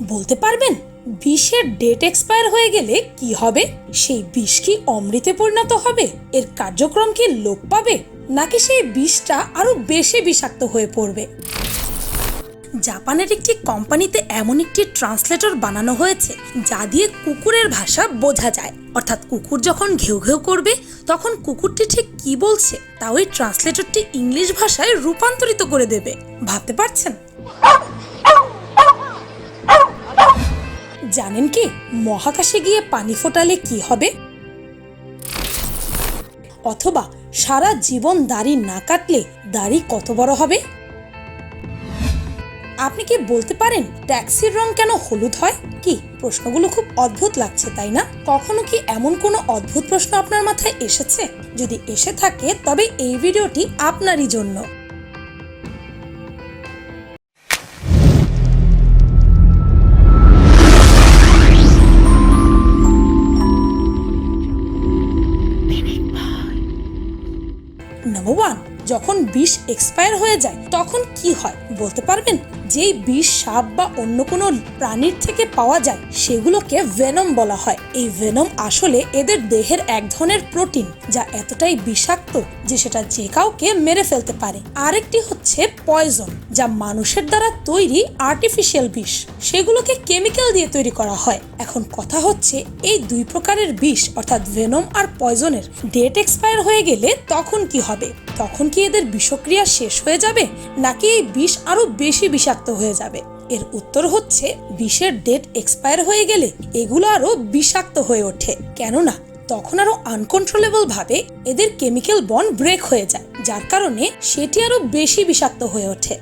বলতে পারবেন, বিষের ডেট এক্সপায়ার হয়ে গেলে কি হবে? সেই বিষ কি অমৃতে পরিণত হবে? এর কার্যক্রম কি লোপ পাবে? নাকি সেই বিষটা আরও বেশি বিষাক্ত হয়ে পড়বে? জাপানের একটি কোম্পানিতে এমন একটি ট্রান্সলেটর বানানো হয়েছে, যা দিয়ে কুকুরের ভাষা বোঝা যায়। অর্থাৎ কুকুর যখন ঘেউ ঘেউ করবে, তখন কুকুরটি ঠিক কি বলছে তা ওই ট্রান্সলেটরটি ইংলিশ ভাষায় রূপান্তরিত করে দেবে। ভাবতে পারছেন? জানেন কি? মহাকাশে গিয়ে পানি ফোটালে কি হবে? অথবা সারা জীবন দাড়ি না কাটলে দাড়ি কত বড় হবে? আপনি কি বলতে পারেন ট্যাক্সির রং কেন হলুদ হয়? কি, প্রশ্নগুলো খুব অদ্ভুত লাগছে, তাই না? কখনো কি এমন কোনো অদ্ভুত প্রশ্ন আপনার মাথায় এসেছে? যদি এসে থাকে, তবে এই ভিডিওটি আপনারই জন্য। যখন বিষ এক্সপায়ার হয়ে যায় তখন কি হয় বলতে পারবেন? যেই বিষ, সাপ বা অন্য কোনো প্রাণীর থেকে পাওয়া যায়, সেগুলোকে ভেনম বলা হয়। এই ভেনম আসলে এদের দেহের এক ধরনের প্রোটিন, যা এতটাই বিষাক্ত যে সেটা যে কাউকে মেরে ফেলতে পারে। আরেকটি হচ্ছে পয়জন, যা মানুষের দ্বারা তৈরি আর্টিফিশিয়াল বিষ। সেগুলোকে কেমিক্যাল দিয়ে তৈরি করা হয়। এখন কথা হচ্ছে, এই দুই প্রকারের বিষ, অর্থাৎ ভেনম আর পয়জনের ডেট এক্সপায়ার হয়ে গেলে তখন কি হবে? তখন কি এদের বিষক্রিয়া শেষ হয়ে যাবে? নাকি এই বিষ আরও বেশি বিষাক্ত হয়ে যাবে। এর উত্তর হচ্ছে, বিষের ডেট এক্সপায়ার হয়ে গেলে এগুলো আরও বিষাক্ত হয়ে ওঠে। কেননা, তখন আরও আনকন্ট্রোলেবল ভাবে এদের কেমিক্যাল বন্ড ব্রেক হয়ে যায়, যার কারণে সেটি আরও বেশি বিষাক্ত হয়ে ওঠে।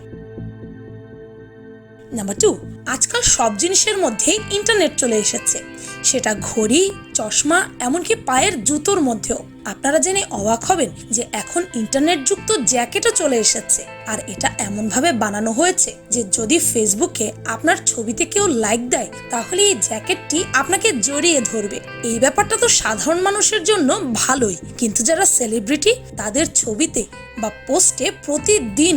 নাম্বার টু আজকাল সব জিনিসের মধ্যেই ইন্টারনেট চলে এসেছে। সেটা ঘড়ি, চশমা, এমনকি পায়ের জুতোর মধ্যেও। আপনারা জেনে অবাক হবেন যে এখন ইন্টারনেট যুক্ত জ্যাকেটও চলে এসেছে। আর এটা এমনভাবে বানানো হয়েছে যে যদি ফেসবুকে আপনার ছবিতে কেউ লাইক দেয়, তাহলে এই জ্যাকেটটি আপনাকে জড়িয়ে ধরবে। এই ব্যাপারটা তো সাধারণ মানুষের জন্য ভালোই। কিন্তু যারা সেলিব্রিটি তাদের ছবিতে বা পোস্টে প্রতিদিন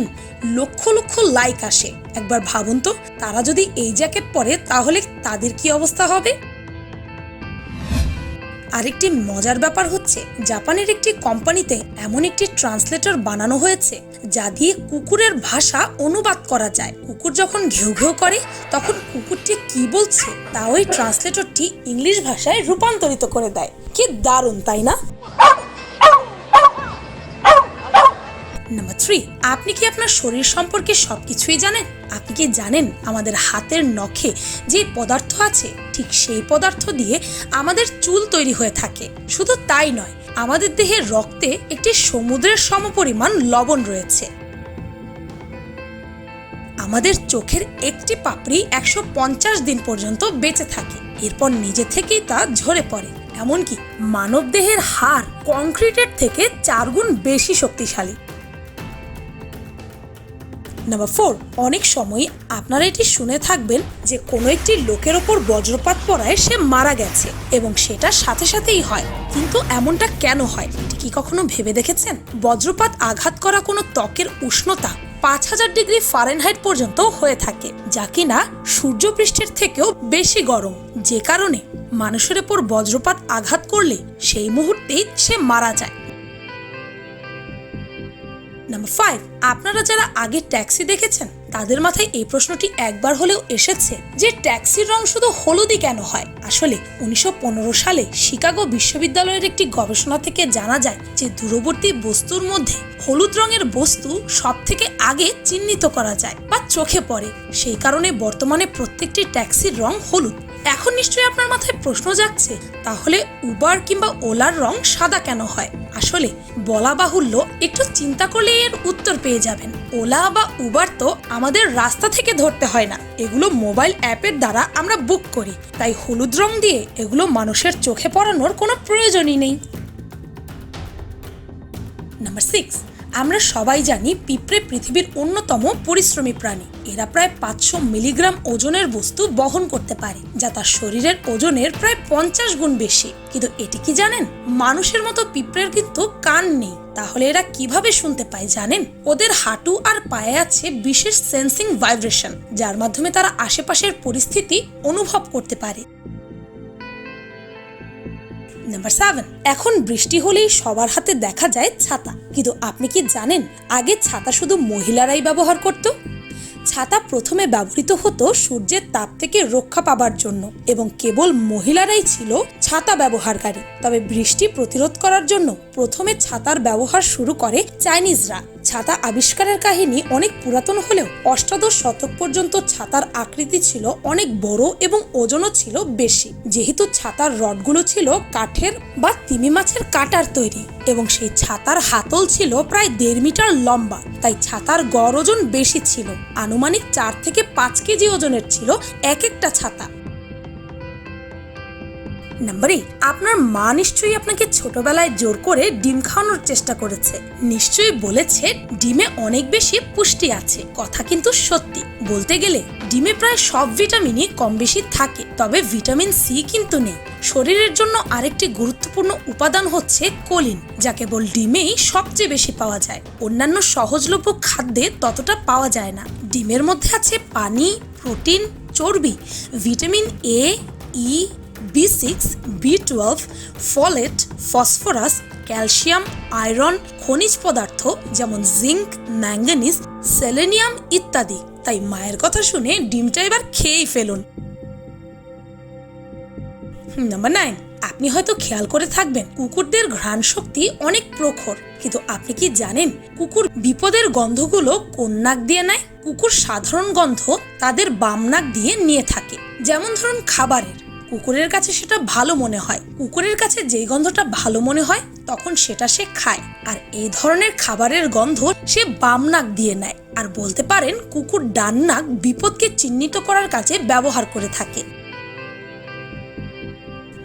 লক্ষ লক্ষ লাইক আসে। একবার ভাবুন তো, তারা যদি এই জ্যাকেট পরে, তাহলে তাদের কি অবস্থা হবে? আরেকটি মজার ব্যাপার হচ্ছে, জাপানের একটি কোম্পানিতে এমন একটি ট্রান্সলেটর বানানো হয়েছে, যা দিয়ে কুকুরের ভাষা অনুবাদ করা যায়। কুকুর যখন ঘেউ ঘেউ করে, তখন কুকুরটি কি বলছে, তা ওই ট্রান্সলেটরটি ইংলিশ ভাষায় রূপান্তরিত করে দেয়। কি দারুণ, তাই না? নাম্বার থ্রি আপনি কি আপনার শরীর সম্পর্কে সবকিছুই জানেন? আপনি কি জানেন আমাদের হাতের নখে যে পদার্থ আছে, ঠিক সেই পদার্থ দিয়ে আমাদের চুল তৈরি হয়ে থাকে? শুধু তাই নয়, আমাদের দেহের রক্তে একটি সমুদ্রের সমপরিমাণ লবণ রয়েছে। আমাদের চোখের একটি পাপড়ি একশো পঞ্চাশ দিন পর্যন্ত বেঁচে থাকে। এরপর নিজে থেকেই তা ঝরে পড়ে। এমনকি মানব দেহের হাড় কংক্রিটের থেকে চার গুণ বেশি শক্তিশালী। নাম্বার ফোর অনেক সময় আপনারা এটি শুনে থাকবেন যে কোনো একটি লোকের ওপর বজ্রপাত পড়ায় সে মারা গেছে এবং সেটা সাথে সাথেই হয়। কিন্তু এমনটা কেন হয়? এটি কি কখনো ভেবে দেখেছেন? বজ্রপাত আঘাত করা কোনো ত্বকের উষ্ণতা পাঁচ হাজার ডিগ্রি ফারেনহাইট পর্যন্ত হয়ে থাকে, যা কিনা সূর্যপৃষ্ঠের থেকেও বেশি গরম। যে কারণে মানুষের ওপর বজ্রপাত আঘাত করলে সেই মুহূর্তেই সে মারা যায়। নাম্বার ফাইভ আপনারা যারা আগে ট্যাক্সি দেখেছেন, তাদের মাথায় এই প্রশ্নটি একবার হলেও এসেছে যে ট্যাক্সির রং শুধু হলুদই কেন হয়? আসলে উনিশশো পনেরো সালে শিকাগো বিশ্ববিদ্যালয়ের একটি গবেষণা থেকে জানা যায় যে দূরবর্তী বস্তুর মধ্যে হলুদ রঙের বস্তু সব থেকে আগে চিহ্নিত করা যায় বা চোখে পড়ে। সেই কারণে বর্তমানে প্রত্যেকটি ট্যাক্সির রং হলুদ। এখন নিশ্চয়ই আপনার মাথায় প্রশ্ন যাচ্ছে তাহলে উবার কিংবা ওলার রং সাদা কেন হয়? আসলে বলা বাহুল্য একটু চিন্তা করলে এর উত্তর পেয়ে যাবেন। ওলা বা উবার তো আমাদের রাস্তা থেকে ধরতে হয় না। এগুলো মোবাইল অ্যাপের দ্বারা আমরা বুক করি। তাই হলুদ রং দিয়ে এগুলো মানুষের চোখে পড়ানোর কোনো প্রয়োজনই নেই। নাম্বার সিক্স আমরা সবাই জানি পিঁপড়ে পৃথিবীর অন্যতম পরিশ্রমী প্রাণী। এরা প্রায় পাঁচশো মিলিগ্রাম ওজনের বস্তু বহন করতে পারে, যা তার শরীরের ওজনের প্রায় পঞ্চাশ গুণ বেশি। কিন্তু এটি কি জানেন? মানুষের মতো পিঁপড়ের কিন্তু কান নেই। তাহলে এরা কীভাবে শুনতে পায় জানেন? ওদের হাঁটু আর পায়ে আছে বিশেষ সেন্সিং ভাইব্রেশন, যার মাধ্যমে তারা আশেপাশের পরিস্থিতি অনুভব করতে পারে। নাম্বার সেভেন এখন বৃষ্টি হলেই সবার হাতে দেখা যায় ছাতা। কিন্তু আপনি কি জানেন, আগে ছাতা শুধু মহিলারাই ব্যবহার করত? ছাতা প্রথমে ব্যবহৃত হতো সূর্যের তাপ থেকে রক্ষা পাবার জন্য এবং কেবল মহিলারাই ছিল ছাতা ব্যবহারকারী। তবে বৃষ্টি প্রতিরোধ করার জন্য প্রথমে ছাতার ব্যবহার শুরু করে চাইনিজরা। ছাতা আবিষ্কারের কাহিনী অনেক পুরাতন হলেও অষ্টাদশ শতক পর্যন্ত ছাতার আকৃতি ছিল অনেক বড় এবং ওজনও ছিল বেশি। যেহেতু ছাতার রডগুলো ছিল কাঠের বা তিমি মাছের কাটার তৈরি এবং সেই ছাতার হাতল ছিল প্রায় দেড় মিটার লম্বা, তাই ছাতার গড় ওজন বেশি ছিল। আনুমানিক চার থেকে পাঁচ কেজি ওজনের ছিল এক একটা ছাতা। নাম্বার এইট আপনার মা নিশ্চয়ই আপনাকে ছোটবেলায় জোর করে ডিম খাওয়ানোর চেষ্টা করেছে। নিশ্চয়ই বলেছে, ডিমে অনেক বেশি পুষ্টি আছে। কথা কিন্তু সত্যি। বলতে গেলে, ডিমে প্রায় সব ভিটামিনই কম বেশি থাকে, তবে ভিটামিন সি কিন্তু নেই। শরীরের জন্য আরেকটি গুরুত্বপূর্ণ উপাদান হচ্ছে কোলিন, যা কেবল ডিমেই সবচেয়ে বেশি পাওয়া যায়। অন্যান্য সহজলভ্য খাদ্যে ততটা পাওয়া যায় না। ডিমের মধ্যে আছে পানি, প্রোটিন, চর্বি, vitamin A, E B six B twelve folate phosphorus calcium iron খনিজ পদার্থ যেমন জিঙ্ক ম্যাঙ্গানিজ সেলেনিয়াম ইত্যাদি। তাই মায়ের কথা শুনে ডিমটা এবার খেয়েই ফেলুন। নাম্বার নাইন আপনি হয়তো খেয়াল করে থাকবেন, কুকুরদের ঘ্রাণ শক্তি অনেক প্রখর। কিন্তু আপনি কি জানেন, কুকুর বিপদের গন্ধগুলো কোন নাক দিয়ে নেয়? কুকুর সাধারণ গন্ধ তাদের বাম নাক দিয়ে নিয়ে থাকে। যেমন ধরুন খাবারের। কুকুরের কাছে সেটা ভালো মনে হয়। কুকুরের কাছে যেই গন্ধটা ভালো মনে হয়, তখন সেটা সে খায়। আর এই ধরনের খাবারের গন্ধ সে বাম নাক দিয়ে নেয়। আর বলতে পারেন, কুকুর ডান নাক বিপদকে চিহ্নিত করার কাজে ব্যবহার করে থাকে।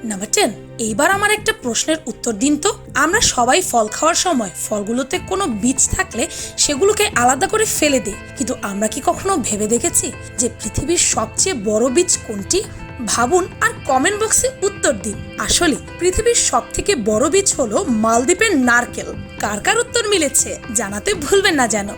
নাম্বার টেন এইবার আমার একটা প্রশ্নের উত্তর দিন তো। আমরা সবাই ফল খাওয়ার সময় ফলগুলোতে কোনো বীজ থাকলে সেগুলোকে আলাদা করে ফেলে দিই। কিন্তু আমরা কি কখনো ভেবে দেখেছি যে পৃথিবীর সবচেয়ে বড় বীজ কোনটি? ভাবুন আর কমেন্ট বক্সে উত্তর দিন। আসলে পৃথিবীর সব থেকে বড় বীজ হলো মালদ্বীপের নারকেল। কার কার উত্তর মিলেছে জানাতে ভুলবেন না যেন।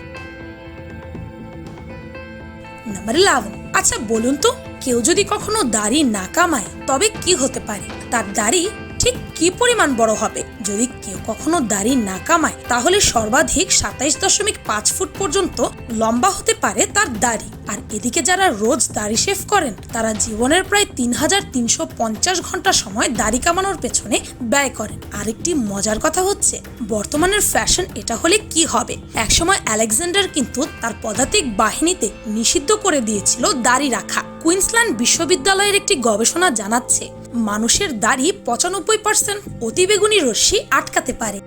নাম্বার ইলেভেন আচ্ছা বলুন তো, কেউ যদি কখনো দাড়ি না কামায়, তবে কি হতে পারে? তার দাড়ি ঠিক কি পরিমাণ বড় হবে? যদি কেউ কখনো দাড়ি না কামায়, তাহলে সর্বাধিক সাতাইশ দশমিক পাঁচ ফুট পর্যন্ত লম্বা হতে পারে তার দাড়ি। আর এদিকে যারা রোজ দাড়ি শেভ করেন, তারা জীবনের প্রায় তিন হাজার তিনশো পঞ্চাশ ঘণ্টা সময় দাড়ি কামানোর পেছনে ব্যয় করেন। আরেকটি মজার কথা হচ্ছে, বর্তমানের ফ্যাশন এটা হলে কি হবে? একসময় আলেকজান্ডার কিন্তু তার পদাতিক বাহিনীতে নিষিদ্ধ করে দিয়েছিল দাড়ি রাখা। কুইন্সল্যান্ড বিশ্ববিদ্যালয়ের একটি গবেষণা জানাচ্ছে মানুষের দাড়ি পঁচানব্বই পার্সেন্ট অতিবেগুনি রশ্মি আটকাতে পারে।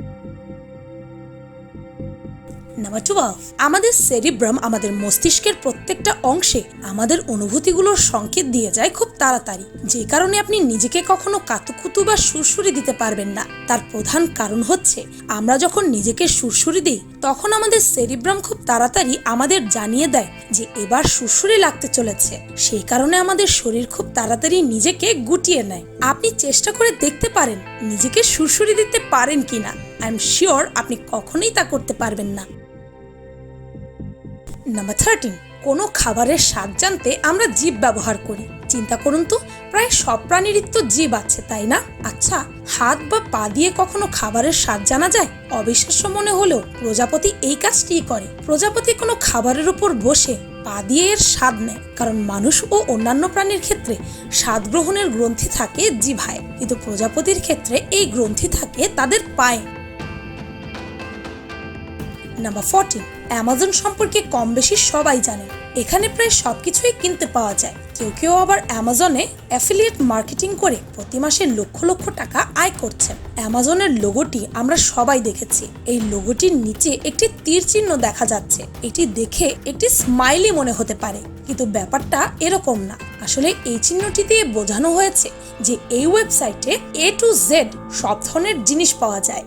নাম্বার টুয়েলভ আমাদের সেরিব্রাম আমাদের মস্তিষ্কের প্রত্যেকটা অংশে আমাদের অনুভূতিগুলোর সংকেত দিয়ে যায় খুব তাড়াতাড়ি, যে কারণে আপনি নিজেকে কখনো কাতুকুতু বা সুরসুরি দিতে পারবেন না। তার প্রধান কারণ হচ্ছে, আমরা যখন নিজেকে সুরসুরি দিই, তখন আমাদের সেরিব্রাম খুব তাড়াতাড়ি আমাদের জানিয়ে দেয় যে এবার সুরসুরি লাগতে চলেছে। সেই কারণে আমাদের শরীর খুব তাড়াতাড়ি নিজেকে গুটিয়ে নেয়। আপনি চেষ্টা করে দেখতে পারেন, নিজেকে সুরসুরি দিতে পারেন কিনা। আই এম শিওর আপনি কখনোই তা করতে পারবেন না। নাম্বার থার্টিন কোনো খাবারের স্বাদ জানতে আমরা জীব ব্যবহার করি। চিন্তা করুন তো, প্রায় সব প্রাণীরই তো জীব আছে, তাই না? আচ্ছা হাত বা পা দিয়ে কখনো খাবারের স্বাদ জানা যায়? অবিশ্বাস্য মনে হলেও প্রজাপতি এই কাজটিই করে। প্রজাপতি কোনো খাবারের উপর বসে পা দিয়ে এর স্বাদ নেয়, কারণ মানুষ ও অন্যান্য প্রাণীর ক্ষেত্রে স্বাদ গ্রহণের গ্রন্থি থাকে জিভায়। কিন্তু প্রজাপতির ক্ষেত্রে এই গ্রন্থি থাকে তাদের পায়ে। নাম্বার ফোরটিন অ্যামাজন সম্পর্কে কম বেশি সবাই জানে। এখানে প্রায় সবকিছুই কিনতে পাওয়া যায়। কেউ কেউ আবার অ্যামাজনে অ্যাফিলিয়েট মার্কেটিং করে প্রতি মাসে লক্ষ লক্ষ টাকা আয় করছেন। অ্যামাজনের লোগোটি আমরা সবাই দেখেছি। এই লোগোটির নিচে একটি তীর চিহ্ন দেখা যাচ্ছে। এটি দেখে একটি স্মাইলি মনে হতে পারে। কিন্তু ব্যাপারটা এরকম না। আসলে এই চিহ্নটি দিয়ে বোঝানো হয়েছে যে এই ওয়েবসাইটে এ টু জেড সব ধরনের জিনিস পাওয়া যায়।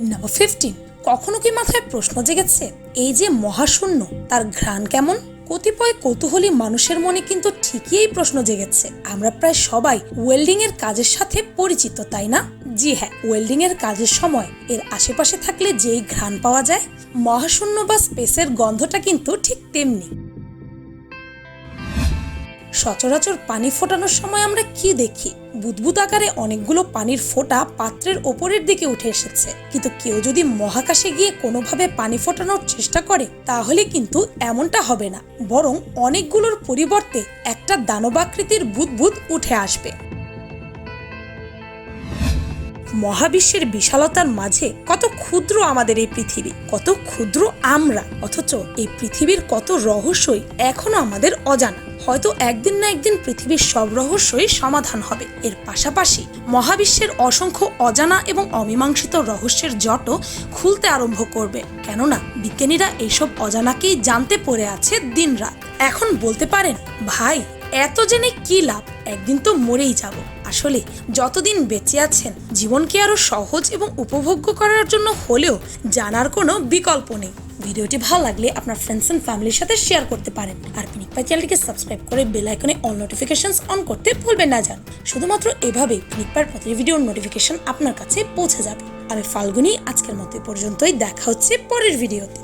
নাম্বার ফিফটিন কখনো কি মাথায় প্রশ্ন জেগেছে? এই যে মহাশূন্য, তার ঘ্রাণ কেমন? কতিপয় কৌতূহলী মানুষের মনে কিন্তু ঠিকই এই প্রশ্ন জেগেছে। আমরা প্রায় সবাই ওয়েল্ডিং এর কাজের সাথে পরিচিত, তাই না? জি হ্যাঁ ওয়েল্ডিং এর কাজের সময় এর আশেপাশে থাকলে যেই ঘ্রাণ পাওয়া যায়, মহাশূন্য বা স্পেসের গন্ধটা কিন্তু ঠিক তেমনি। সচরাচর পানি ফোটানোর সময় আমরা কি দেখি? বুদবুদ আকারে অনেকগুলো পানির ফোঁটা পাত্রের ওপরের দিকে উঠে এসেছে। কিন্তু কেউ যদি মহাকাশে গিয়ে কোনোভাবে পানি ফোটানোর চেষ্টা করে, তাহলে কিন্তু এমনটা হবে না। বরং অনেকগুলোর পরিবর্তে একটা দানবাকৃতির বুদবুদ উঠে আসবে। মহাবিশ্বের বিশালতার মাঝে কত ক্ষুদ্র আমাদের এই পৃথিবী, কত ক্ষুদ্র আমরা, অথচ এই পৃথিবীর কত রহস্যই এখনও আমাদের অজানা। হয়তো একদিন না একদিন পৃথিবীর সব রহস্যই সমাধান হবে। এর পাশাপাশি মহাবিশ্বের অসংখ্য অজানা এবং অমীমাংসিত রহস্যের জটও খুলতে আরম্ভ করবে। কেননা বিজ্ঞানীরা এইসব অজানাকেই জানতে পড়ে আছে দিনরাত। এখন বলতে পারেন, ভাই, এত জেনে কি লাভ? একদিন তো মরেই যাব। আসলে যতদিন বেঁচে আছেন, জীবনকে আরও সহজ এবং উপভোগ্য করার জন্য হলেও জানার কোনো বিকল্প নেই। ভিডিওটি ভালো লাগলে আপনার ফ্রেন্ডস অ্যান্ড ফ্যামিলির সাথে শেয়ার করতে পারেন। আর পিনিক পাই চ্যানেলটিকে সাবস্ক্রাইব করে বেল আইকনে অল নোটিফিকেশন অন করতে ভুলবেন না যান শুধুমাত্র এভাবে পিনিক পাই প্রতিটি ভিডিওর নোটিফিকেশন আপনার কাছে পৌঁছে যাবে। আমি ফাল্গুনি, আজকের মতো পর্যন্তই। দেখা হচ্ছে পরের ভিডিওতে